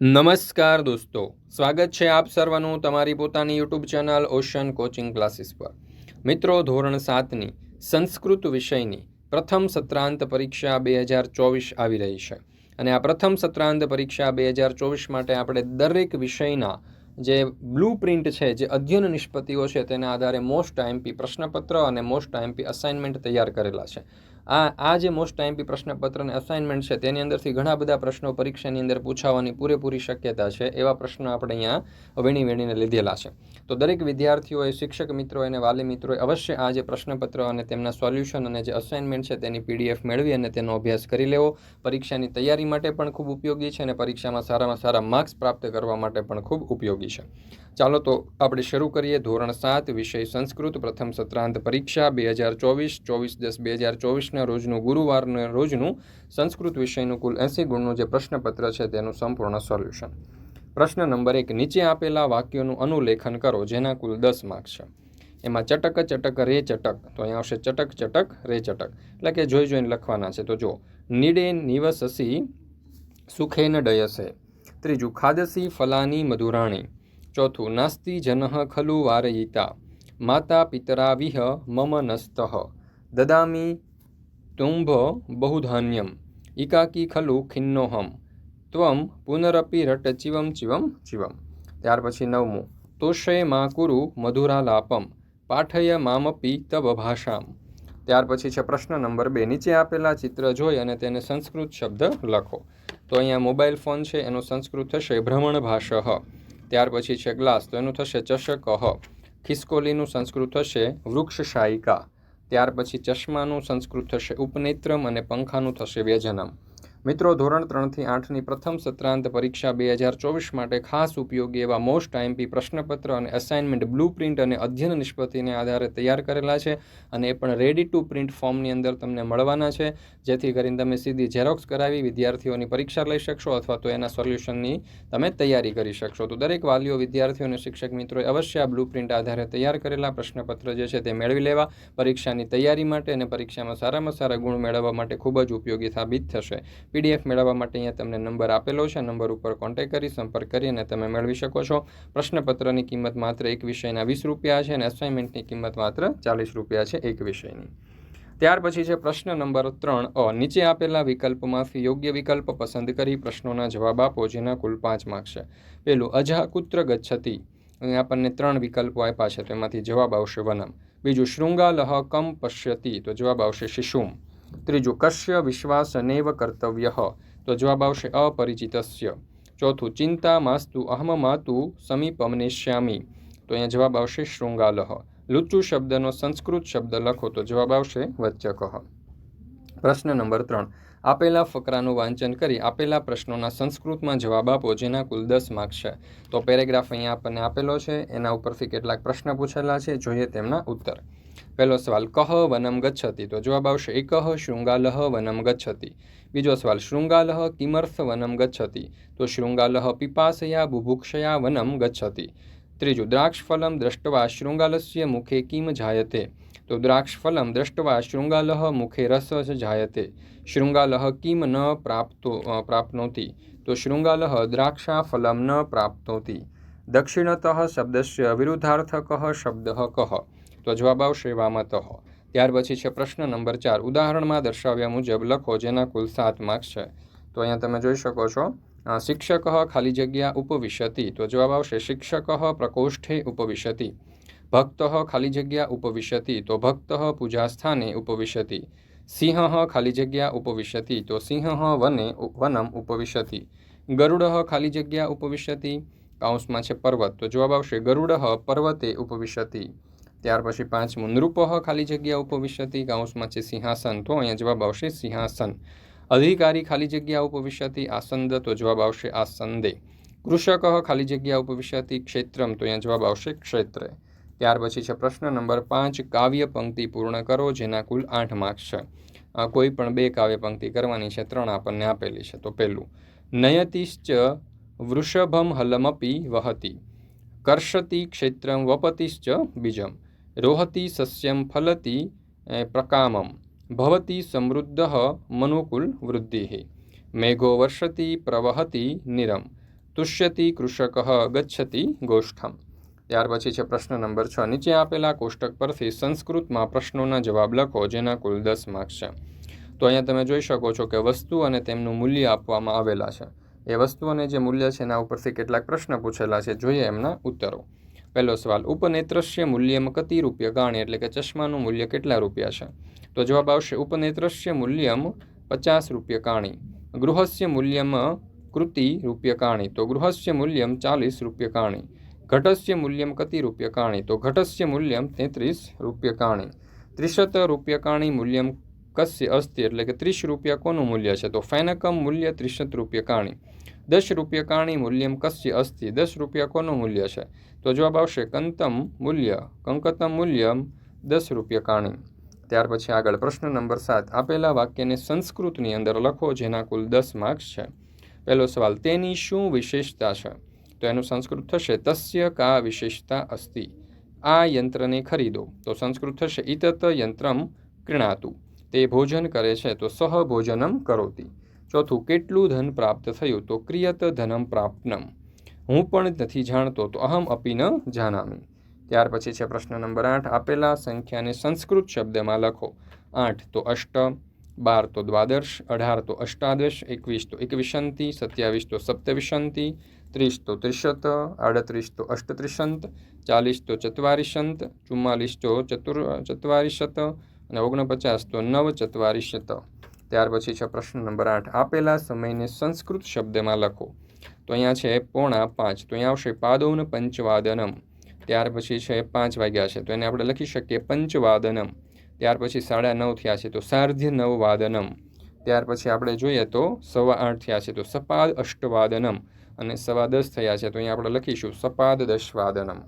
નમસ્કાર દોસ્તો, સ્વાગત છે આપ સર્વનું તમારી પોતાની YouTube channel ocean coaching classes પર. મિત્રો, ધોરણ સાતની સંસ્કૃત વિષયની પ્રથમ સત્રાંત પરીક્ષા બે હજાર ચોવીસ આવી રહી છે. અને આ પ્રથમ સત્રાંત પરીક્ષા બે હજાર ચોવીસ માટે આપણે દરેક વિષયના જે બ્લુ પ્રિન્ટ છે, જે અધ્યયન નિષ્પત્તિઓ છે, તેના આધારે મોસ્ટ આઈએમપી પ્રશ્નપત્ર અને મોસ્ટ આઈએમપી અસાઇનમેન્ટ તૈયાર કરેલા છે. આ આ જે મોસ્ટ આઈએમપી પ્રશ્નપત્ર અને અસાઇનમેન્ટ છે, તેની અંદરથી ઘણા બધા પ્રશ્નો પરીક્ષાની અંદર પૂછાવાની પૂરેપૂરી શક્યતા છે, એવા પ્રશ્નો આપણે અહીંયા વેણી વેણીને લીધેલા છે. તો દરેક વિદ્યાર્થીઓએ, શિક્ષક મિત્રો અને વાલી મિત્રોએ અવશ્ય આ જે પ્રશ્નપત્ર અને તેમના સોલ્યુશન અને જે અસાઇનમેન્ટ છે, તેની પીડીએફ મેળવી અને તેનો અભ્યાસ કરી લેવો. પરીક્ષાની તૈયારી માટે પણ ખૂબ ઉપયોગી છે અને પરીક્ષામાં સારામાં સારા માર્ક્સ પ્રાપ્ત કરવા માટે પણ ખૂબ ઉપયોગી છે. ચાલો તો આપણે શરૂ કરીએ ધોરણ સાત, વિષય સંસ્કૃત, પ્રથમ સત્રાંત પરીક્ષા, બે હજાર ચોવીસ ચોવીસ દસ, બે હજાર ચોવીસના રોજનું ગુરુવારના રોજનું સંસ્કૃત વિષયનું કુલ એંસી ગુણનું જે પ્રશ્નપત્ર છે તેનું સંપૂર્ણ સોલ્યુશન. પ્રશ્ન નંબર એક, નીચે આપેલા વાક્યોનું અનુલેખન કરો, જેના કુલ દસ માર્ક્સ છે. એમાં ચટક ચટક, રે, ચટક. તો અહીંયા આવશે ચટક ચટક, રે, ચટક. એટલે કે જોઈ જોઈને લખવાના છે. તો જો નીડે નિવસસી, સુખેન ડયસે. ત્રીજું, ખાદસી, ફલાની મધુરાણી. ચોથું, નાસ્તિ જનઃ ખલુ વારયિતા, માતા પિતરા વિહ મમ નસ્તઃ, દદામી તુંભ બહુધાન્યમ ઇકાકી ખલુ ખિન્નોહમ, ત્વમ પુનરપી રટ ચિવમ ચિવમ ચિવમ. ત્યાર પછી નવમું, તોષય મા કુરુ મધુરાલાપમ, પાઠય મામપી તબ ભાષામ. ત્યાર પછી છે પ્રશ્ન નંબર બે, નીચે આપેલા ચિત્ર જોઈ અને તેને સંસ્કૃત શબ્દ લખો. તો અહીંયા મોબાઈલ ફોન છે, એનો સંસ્કૃત થશે ભ્રમણ ભાષ. ત્યાર પછી છે ગ્લાસ. તો એનું થશે ચષક ખિસકોલીનું સંસ્કૃત થશે વૃક્ષ શાયિકા ત્યાર પછી ચશ્માનું સંસ્કૃત થશે ઉપનેત્રમ અને પંખાનું થશે વ્યજનમ. મિત્રો, ધોરણ ત્રણથી આઠની પ્રથમ સત્રાંત પરીક્ષા બે હજાર ચોવીસ માટે ખાસ ઉપયોગી એવા મોસ્ટ આઈએમપી પ્રશ્નપત્ર અને અસાઇનમેન્ટ બ્લુ પ્રિન્ટ અને અધ્યયન નિષ્પત્તિને આધારે તૈયાર કરેલા છે અને એ પણ રેડી ટુ પ્રિન્ટ ફોર્મની અંદર તમને મળવાના છે. જેથી કરીને તમે સીધી ઝેરોક્સ કરાવી વિદ્યાર્થીઓની પરીક્ષા લઈ શકશો અથવા તો એના સોલ્યુશનની તમે તૈયારી કરી શકશો. તો દરેક વાલીઓ, વિદ્યાર્થીઓ અને શિક્ષક મિત્રોએ અવશ્ય આ બ્લુ પ્રિન્ટ આધારે તૈયાર કરેલા પ્રશ્નપત્ર જે છે તે મેળવી લેવા, પરીક્ષાની તૈયારી માટે અને પરીક્ષામાં સારામાં સારા ગુણ મેળવવા માટે ખૂબ જ ઉપયોગી સાબિત થશે. પીડીએફ મેળવવા માટે અહીંયા તમને નંબર આપેલો છે. નંબર ઉપર કોન્ટેક્ટ કરી, સંપર્ક કરી અને તમે મેળવી શકો છો. પ્રશ્નપત્રની કિંમત માત્ર એક વિષયના વીસ રૂપિયા છે અને અસાઇનમેન્ટની કિંમત માત્ર ચાલીસ રૂપિયા છે એક વિષયની. ત્યાર પછી છે પ્રશ્ન નંબર ત્રણ અ. નીચે આપેલા વિકલ્પમાંથી યોગ્ય વિકલ્પ પસંદ કરી પ્રશ્નોના જવાબ આપો, જેના કુલ પાંચ માર્ક્સ છે. પહેલું અજા કુત્ર ગચ્છતી અહીં આપણને ત્રણ વિકલ્પો આપ્યા છે. તેમાંથી જવાબ આવશે વનમ. બીજું, શૃંગાલહ કમ પશ્યતી તો જવાબ આવશે શિશુમ. ત્રીજું કશ્ય વિશ્વાસનેવ કર્તવ્ય તો જવાબ આવશે અપરિચિતસ્ય ચોથું ચિંતા માસ્તુ અહમ માતુ સમીપમ નેશ્યામી તો અહીંયા જવાબ આવશે શૃંગાલહ લુચ્ચુ શબ્દનો સંસ્કૃત શબ્દ લખો તો જવાબ આવશે વચ્ચકઃ પ્રશ્ન નંબર ત્રણ આપેલા ફકરાનું વાંચન કરી આપેલા પ્રશ્નોના સંસ્કૃતમાં જવાબ આપો જેના કુલ દસ માર્ક્સ છે તો પેરેગ્રાફ અહીંયા આપણને આપેલો છે એના ઉપરથી કેટલાક પ્રશ્ન પૂછેલા છે જોઈએ તેમના ઉત્તર પહેલો સવાલ, કહ વનમ ગચ્છતિ? તો જવાબ આવશે, એકહ શૃંગાલહ વનમ ગચ્છતિ. બીજો સવાલ, શૃંગાલહ કિમર્થ વનમ ગચ્છતિ? તો શૃંગાલહ પીપાસયા બુભુક્ષયા વનમ ગચ્છતિ. ત્રીજું, દ્રાક્ષફલમ દ્રષ્ટવા શૃંગાલસ્ય મુખે કિમ જાયતે? તો દ્રાક્ષફલમ દ્રષ્ટવા શૃંગાલહ મુખે રસ જાયતે. શૃંગાલહ કિમ ન પ્રાપ્તો પ્રાપ્નોતિ? તો શૃંગાલહ દ્રાક્ષાફલમ ન પ્રાપ્નોતિ. દક્ષિણતઃ શબ્દસ્ય વિરુદ્ધાર્થક શબ્દ કહ તો જવાબ આવશે વામતઃ. ત્યાર પછી છે પ્રશ્ન નંબર ચાર. ઉદાહરણમાં દર્શાવ્યા મુજબ લખો જેના કુલ સાત માર્ક્સ છે. તો અહીંયા તમે જોઈ શકો છો. શિક્ષક ખાલી જગ્યા ઉપવિશતિ. તો જવાબ આવશે શિક્ષક પ્રકોષ્ઠે ઉપવિશતિ. ભક્ત ખાલી જગ્યા ઉપવિશતિ. તો ભક્ત પૂજાસ્થાને ઉપવિશતિ. સિંહ ખાલી જગ્યા ઉપવિશતિ. તો સિંહ વને વનમ ઉપવિશતિ. ગરુડ ખાલી જગ્યા ઉપવિશતિ. કાઉન્સમાં છે પર્વત. તો જવાબ આવશે ગરુડ પર્વતે ઉપવિશતિ. ત્યાર પછી પાંચમું નૃપહ ખાલી જગ્યા ઉપવિશતિ કાઉન્સમાં છે સિંહાસન. તો અહીંયા જવાબ આવશે સિંહાસન. અધિકારી ખાલી જગ્યા ઉપવિશતિ, આસંદ. તો જવાબ આવશે આસંદે. કૃષક ખાલી જગ્યા ઉપવિશતિ, ક્ષેત્રમ. તો અહીંયા જવાબ આવશે ક્ષેત્રે. ત્યાર પછી છે પ્રશ્ન નંબર પાંચ, કાવ્ય પંક્તિ પૂર્ણ કરો, જેના કુલ આઠ માર્ક્સ છે. કોઈ પણ બે કાવ્ય પંક્તિ કરવાની છે, ત્રણ આપણને આપેલી છે. તો પહેલું નયતિશ્ચ વૃષભમ હલમપી વહતી, કર્ષતિ ક્ષેત્રમ વપતિશ્ચ બીજમ. રોહતી સસ્યમ ફલતી પ્રકામમ ભવતી સમૃદ્ધ મનુકુલ વૃદ્ધિ મેઘો વર્ષતી પ્રવહતી નિરમ તુષ્યતિ કૃષક ગચ્છતિ ગોષ્ઠમ ત્યાર પછી છે પ્રશ્ન નંબર છ. નીચે આપેલા કોષ્ટક પરથી સંસ્કૃતમાં પ્રશ્નોના જવાબ લખો, જેના કુલ દસ માર્ક્સ છે. તો અહીંયા તમે જોઈ શકો છો કે વસ્તુ અને તેમનું મૂલ્ય આપવામાં આવેલા છે. એ વસ્તુ અને જે મૂલ્ય છે એના ઉપરથી કેટલાક પ્રશ્ન પૂછેલા છે. જોઈએ એમના ઉત્તરો. પહેલો સવાલ ઉપનેત્રસ્ય મૂલ્યમ કતિ રૂપિયા ગાણી એટલે કે ચશ્માનું મૂલ્ય કેટલા રૂપિયા છે? તો જવાબ આવશે ઉપનેત્રસ્ય મૂલ્યમ પચાસ રૂપિયા કાણી ગૃહસ્ય મૂલ્યમ કૃતિ રૂપિયા કાણી તો ગૃહસ્ય મૂલ્યમ ચાલીસ રૂપિયા કાણી ઘટસ્ય મૂલ્યમ કતિ રૂપિયા કાણી તો ઘટસ્ય મૂલ્યમ તેત્રીસ રૂપિયા કાણી ત્રિશત રૂપિયા કાણી મૂલ્યમ કસ્ય અસ્થિ એટલે કે ત્રીસ રૂપિયા કોનું મૂલ્ય છે? તો ફેનકમ મૂલ્ય ત્રિશત રૂપિયા કાણી. દસ રૂપિયા કાણી મૂલ્યમ કસ્ય અસ્થિ દસ રૂપિયા કોનું મૂલ્ય છે? તો જવાબ આવશે કંતમ મૂલ્ય. કંકતમ મૂલ્યમ દસ રૂપિયા કાણી. ત્યાર પછી આગળ પ્રશ્ન નંબર સાત. આપેલા વાક્યને સંસ્કૃતની અંદર લખો જેના કુલ દસ માર્ક્સ છે. પહેલો સવાલ, તેની શું વિશેષતા છે? તો એનું સંસ્કૃત થશે, તસ્ય કા વિશેષતા અસ્તિ. આ યંત્રને ખરીદો. તો સંસ્કૃત થશે ઇતત યંત્રમ ક્રિણાતું. તે ભોજન કરે છે, તો સહ ભોજનમ કરોતી. ચોથું, કેટલું ધન પ્રાપ્ત થયું? તો ક્રિયત ધનમ પ્રાપ્તનમ. હું પણ નથી જાણતો, તો અહમ અપી ન જાનામી ત્યાર પછી છે પ્રશ્ન નંબર આઠ. આપેલા સંખ્યાને સંસ્કૃત શબ્દમાં લખો. આઠ, તો અષ્ટ. બાર, તો દ્વાદશ. અઢાર, તો અષ્ટાદશ. એકવીસ, તો એકવિશંતિ. સત્યાવીસ, તો સપ્તવિશંતિ. ત્રીસ, તો ત્રિશત. આડત્રીસ, તો અષ્ટત્રિશંત. ચાલીસ, તો ચત્વારિશંત. ચુમ્માલીસ, તો ચતુર, ચત્વારિશત. અને ઓગણપચાસ તો નવ ચત્વારિશત ત્યાર પછી છે પ્રશ્ન નંબર આઠ. આપેલા સમયને સંસ્કૃત શબ્દમાં લખો. તો અહીંયા છે પોણા પાંચ. તો અહીંયા આવશે પાદૌન પંચવાદનમ. ત્યાર પછી છે પાંચ વાગ્યા છે. તો એને આપણે લખી શકીએ પંચવાદનમ. ત્યાર પછી સાડા નવ થયા છે. તો સાર્ધ્ય નવ વાદનમ ત્યાર પછી આપણે જોઈએ તો સવા આઠ થયા છે. તો સપાદ અષ્ટવાદનમ અને સવા દસ થયા છે. તો અહીંયા આપણે લખીશું સપાદ દશવાદનમ.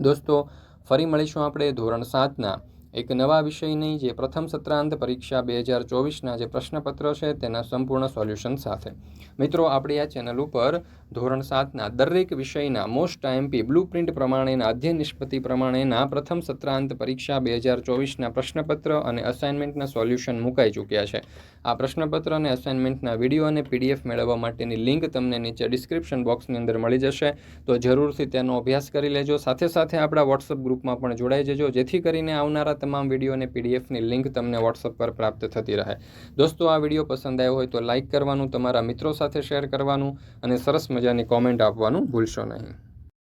દોસ્તો, ફરી મળીશું આપણે ધોરણ સાતના. એક નવા વિષયની જે પ્રથમ સત્રાંત પરીક્ષા બે હજાર ચોવીસના જે પ્રશ્નપત્ર છે તેના સંપૂર્ણ સોલ્યુશન સાથે. મિત્રો, આપણી આ ચેનલ ઉપર ધોરણ સાતના દરેક વિષયના મોસ્ટ આઈએમપી બ્લુ પ્રિન્ટ પ્રમાણેના અધ્યયન નિષ્પતિ પ્રમાણેના પ્રથમ સત્રાંત પરીક્ષા બે હજાર ચોવીસના પ્રશ્નપત્ર અને અસાઇનમેન્ટના સોલ્યુશન મુકાઈ ચૂક્યા છે. આ પ્રશ્નપત્ર અને અસાઇનમેન્ટના વીડિયો અને પીડીએફ મેળવવા માટેની લિંક તમને નીચે ડિસ્ક્રિપ્શન બોક્સની અંદર મળી જશે. તો જરૂરથી તેનો અભ્યાસ કરી લેજો. સાથે સાથે આપણા વોટ્સઅપ ગ્રુપમાં પણ જોડાઈ જજો. જેથી કરીને આવનારા તમામ વીડિયો અને પીડીએફની લિંક તમને વોટ્સઅપ પર પ્રાપ્ત થતી રહે. દોસ્તો, આ વીડિયો પસંદ આવ્યો હોય તો લાઇક કરવાનું, તમારા મિત્રો સાથે શેર કરવાનું અને સરસ મજાની કોમેન્ટ આપવાનું ભૂલશો નહીં.